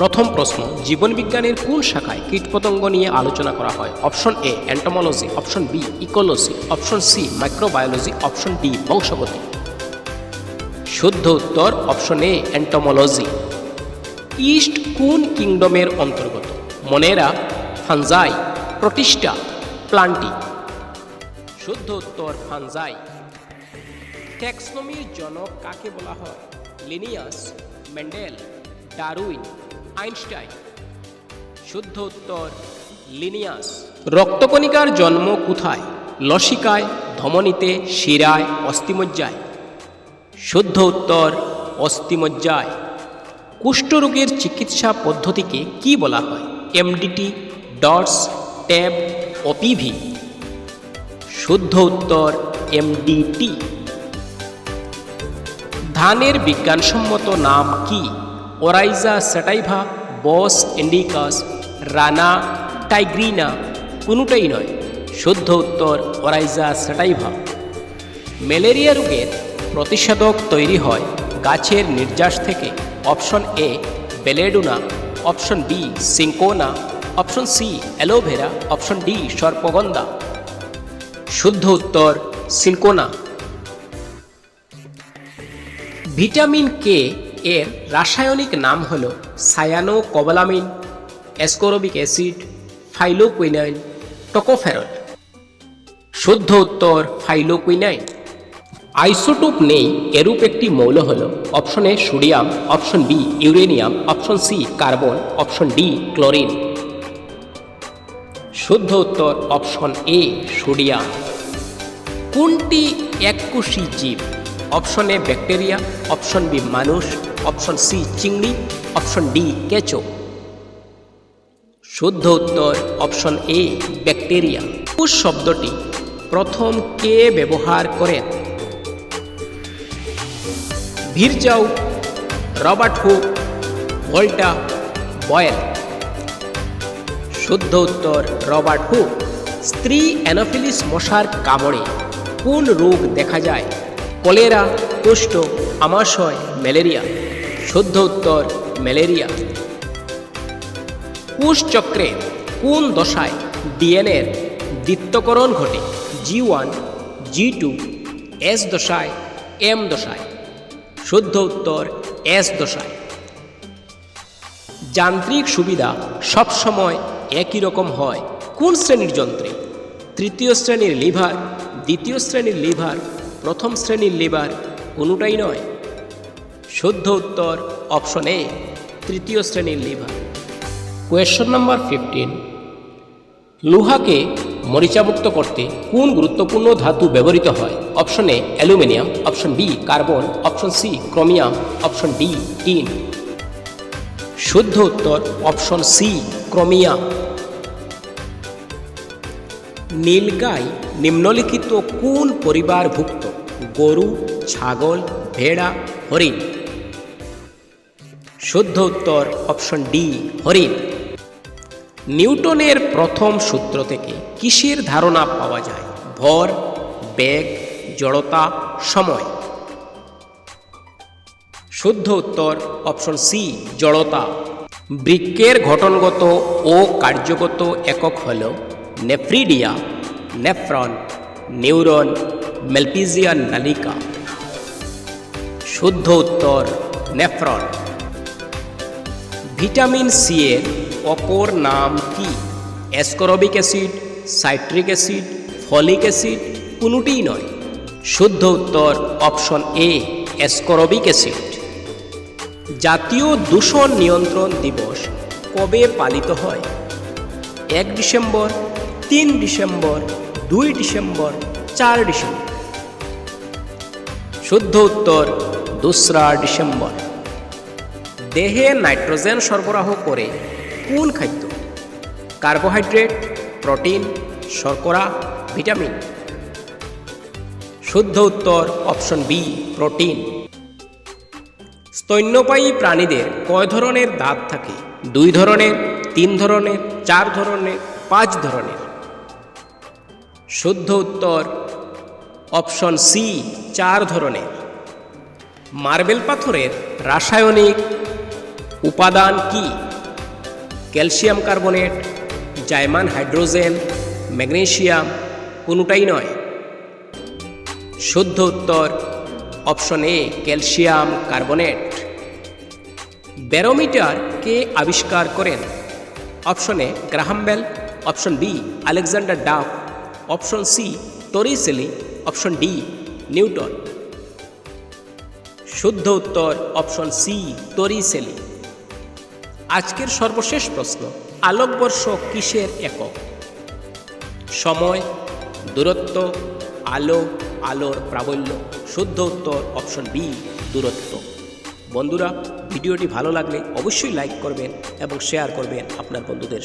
প্রথম প্রশ্ন, জীবনবিজ্ঞানের কোন শাখায় কীটপতঙ্গ নিয়ে আলোচনা করা হয়? Option A entomology option B ecology option C microbiology option D বংশগতি। শুদ্ধ উত্তর, অপশন এ অ্যান্টোমোলজি ইস্ট কোন কিংডমের অন্তর্গত? Monera, Fungi, Protista, Plantae. শুদ্ধ উত্তর, ফানজাই। ট্যাক্সনমির জনক কাকে বলা হয়? Linnaeus, Mendel, Darwin Einstein. শুদ্ধ উত্তর, লিনিয়াস। রক্তকণিকার জন্ম কোথায়? লসিকায়, ধমনীতে, শিরায়, অস্থিমজ্জায়। শুদ্ধ উত্তর, অস্থিমজ্জায়। কুষ্ঠরোগের চিকিৎসা পদ্ধতিকে কি বলা হয়? এমডিটি ডটস ট্যাব ওপিভি শুদ্ধ উত্তর এমডিটি ধানের বিজ্ঞানসম্মত নাম কি? Oryza sativa Bos indicus Rana tigrina কোনোটাই নয় শুদ্ধ উত্তর ওরাইজা স্যাটাইভা ম্যালেরিয়া রোগের প্রতিষেধক তৈরি হয় গাছের নির্যাস থেকে option A belladonna option B cinchona option C aloe vera option D সর্পগন্ধা। শুদ্ধ উত্তর, সিনকোনা। ভিটামিন কে এর রাসায়নিক নাম হল cyanocobalamin ascorbic acid, phylloquinone, tocopherol. শুদ্ধ উত্তর, ফাইলোকুইনাইন। আইসোটোপ নেই, এরূপ একটি মৌল হল option A sodium, option B uranium, option C carbon, option D chlorine. শুদ্ধ উত্তর, অপশন এ সোডিয়াম। কোনটি এককোষী জীব? Option A bacteria option B মানুষ অপশন সি চিংড়ি অপশন ডি কেঁচো শুদ্ধ উত্তর অপশন এ ব্যাকটেরিয়া কোষ শব্দটি প্রথম কে ব্যবহার করেন Virchow, Robert Hooke, Volta, Boyle. শুদ্ধ উত্তর, রবার্ট হুক। স্ত্রী অ্যানোফিলিস মশার কামড়ে কোন রোগ দেখা যায়? কলেরা, কুষ্ঠ, আমাশয়, ম্যালেরিয়া। শুদ্ধ উত্তর, ম্যালেরিয়া। কোষচক্রে কোন দশায় ডিএনএর দ্বিত্বকরণ ঘটে? G one, G two, S দশায়, এম দশায়। শুদ্ধ উত্তর, এস দশায়। যান্ত্রিক সুবিধা সবসময় একই রকম হয়। কোন শ্রেণির যন্ত্রে? তৃতীয় শ্রেণির লিভার, দ্বিতীয় শ্রেণির লিভার প্রথম শ্রেণির লিভার কোনোটাই নয়। শুদ্ধ উত্তর অপশন এ, তৃতীয় শ্রেণির লিভার। কোয়েশ্চন নাম্বার ফিফটিন লোহাকে মরিচামুক্ত করতে কোন গুরুত্বপূর্ণ ধাতু ব্যবহৃত হয়? Option A, aluminium, option B, carbon, option C, chromium, option D, tin. শুদ্ধ উত্তর অপশন সি, ক্রোমিয়াম। নীলগাই নিম্নলিখিত কোন পরিবারভুক্ত? গরু, ছাগল, ভেড়া, হরিণ? শুদ্ধ উত্তর অপশন ডি হরিণ। নিউটনের প্রথম সূত্র থেকে কিসের ধারণা পাওয়া যায়? ভর, বেগ, জড়তা, সময়। শুদ্ধ উত্তর অপশন সি জড়তা। বৃক্কের ঘটনগত ও কার্যগত একক হল নেফ্রিডিয়া নেফ্রন নিউরন মেলপিজিয়ান নালিকা শুদ্ধ উত্তর নেফ্রন ভিটামিন সি এর অপর নাম কি? Ascorbic acid citric acid folic acid কোনোটিই নয়। শুদ্ধ উত্তর অপশন এ অ্যাসকরবিক অ্যাসিড জাতীয় দূষণ নিয়ন্ত্রণ দিবস কবে পালিত হয়? এক ডিসেম্বর তিন ডিসেম্বর, দুই ডিসেম্বর, চার ডিসেম্বর। শুদ্ধ উত্তর, দোসরা ডিসেম্বর। দেহে নাইট্রোজেন সরবরাহ করে কোন খাদ্য? কার্বোহাইড্রেট, প্রোটিন, শর্করা, ভিটামিন। শুদ্ধ উত্তর, অপশন বি, প্রোটিন। স্তন্যপায়ী প্রাণীদের কয় ধরনের দাঁত থাকে? দুই ধরনের, তিন ধরনের, চার ধরনের, পাঁচ ধরনের। শুদ্ধ উত্তর অপশন সি চার ধরনের। মার্বেল পাথরের রাসায়নিক উপাদান কি? ক্যালসিয়াম কার্বনেট জাইমান হাইড্রোজেন ম্যাগনেসিয়াম কোনোটাই নয়। শুদ্ধ উত্তর option A calcium carbonate. Barometer কে আবিষ্কার করেন? Option A Graham Bell option B Alexander Duff. Option C Torricelli option D, Newton. শুদ্ধ উত্তর, অপশন সি টরিসেলি আজকের সর্বশেষ প্রশ্ন আলোকবর্ষ কিসের একক? সময়, দূরত্ব, আলো, আলোর প্রাবল্য। শুদ্ধ উত্তর, অপশন বি, দূরত্ব। বন্ধুরা, ভিডিওটি ভালো লাগলে অবশ্যই লাইক করবেন এবং শেয়ার করবেন আপনার বন্ধুদের